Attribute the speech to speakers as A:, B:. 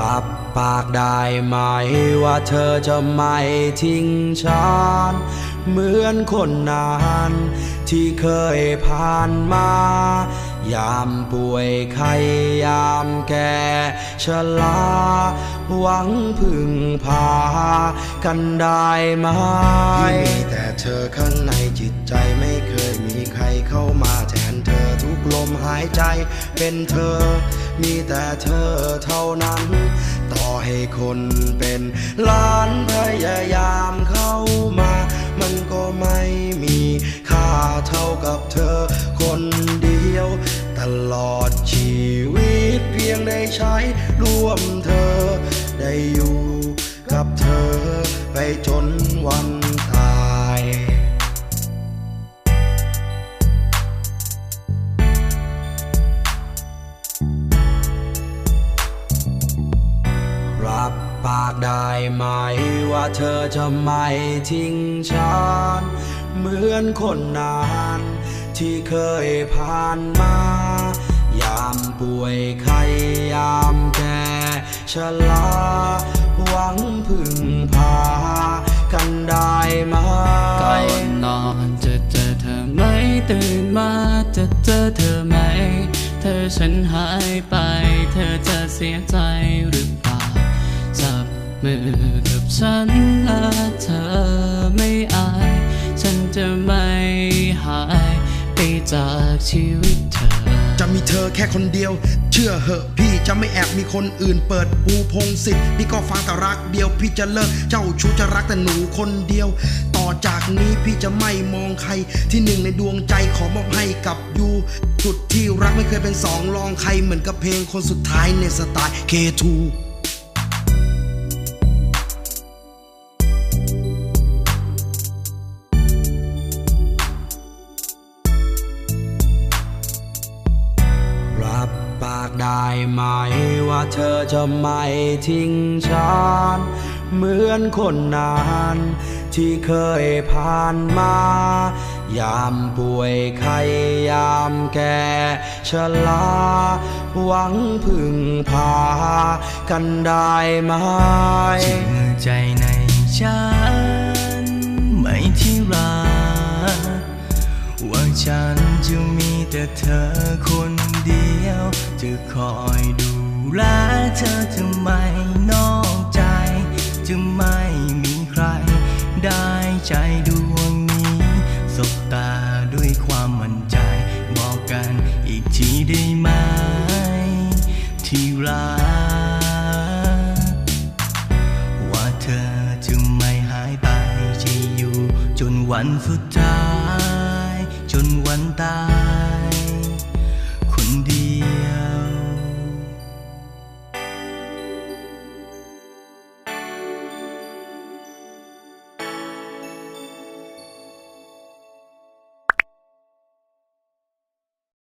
A: รับปากได้ไหมว่าเธอจะไม่ทิ้งฉัน เหมือนคนนานที่เคยผ่านมา ยามป่วยไข้ยามแก่ชราหวังพึ่งพากันได้ไหมที่มีแต่เธอข้างในจิตใจไม่เคยมีใครเข้าายใจเป็นเธอ มีแต่เธอเท่านั้น ต่อให้คนเป็นล้านพยายามเข้ามา มันก็ไม่มีค่าเท่ากับเธอคนเดียว ตลอดชีวิตเพียงได้ใช้ร่วมเธอ ได้อยู่กับเธอไปจนวันากได้ไหมว่าเธอจะไม่ทิ้งฉัน เหมือนคนนานที่เคยผ่านมา ยามป่วยไข้ยามแก่ชราหวังพึ่งพา กันได้ไหม
B: ก่อนนอนจะเจอเธอไหมตื่นมาจะเจอเธอไหม เธอฉันหายไป เธอจะเสียใจหรือเปล่า มือกับฉันและเธอไม่อาย ฉันจะไม่หายไปจากชีวิตเธอ
C: จะมีเธอแค่คนเดียว เชื่อเหอะพี่จะไม่แอบมีคนอื่นเปิดปูพงศิษฐ์พี่ก็ฟังแต่รักเดียว พี่จะเลิกเจ้าชู้จะรักแต่หนูคนเดียว ต่อจากนี้พี่จะไม่มองใคร ที่หนึ่งในดวงใจขอมอบให้กับยูสุดที่รักไม่เคยเป็นสองรองใครเหมือนกับเพลงคนสุดท้ายในสไตล์ K2
A: รับปากได้ไหมว่าเธอจะไม่ทิ้งฉัน เหมือนคนนานที่เคยผ่านมา ยามป่วยไข้ยามแก่ชราหวังพึ่งพากันได้ไหม
D: เชื่อใจในฉันไม่ที่รักว่าฉันจะมีแต่เธอคนเดียว จะคอยดูแลเธอจะไม่นอกใจ จะไม่มีใคร ได้ใจดวงนี้สบตาด้วยความมั่นใจ บอกกันอีกทีได้ไหม ที่รักว่าเธอจะไม่หายไปจะอยู่ จนวันสุดท้าย จนวันตาย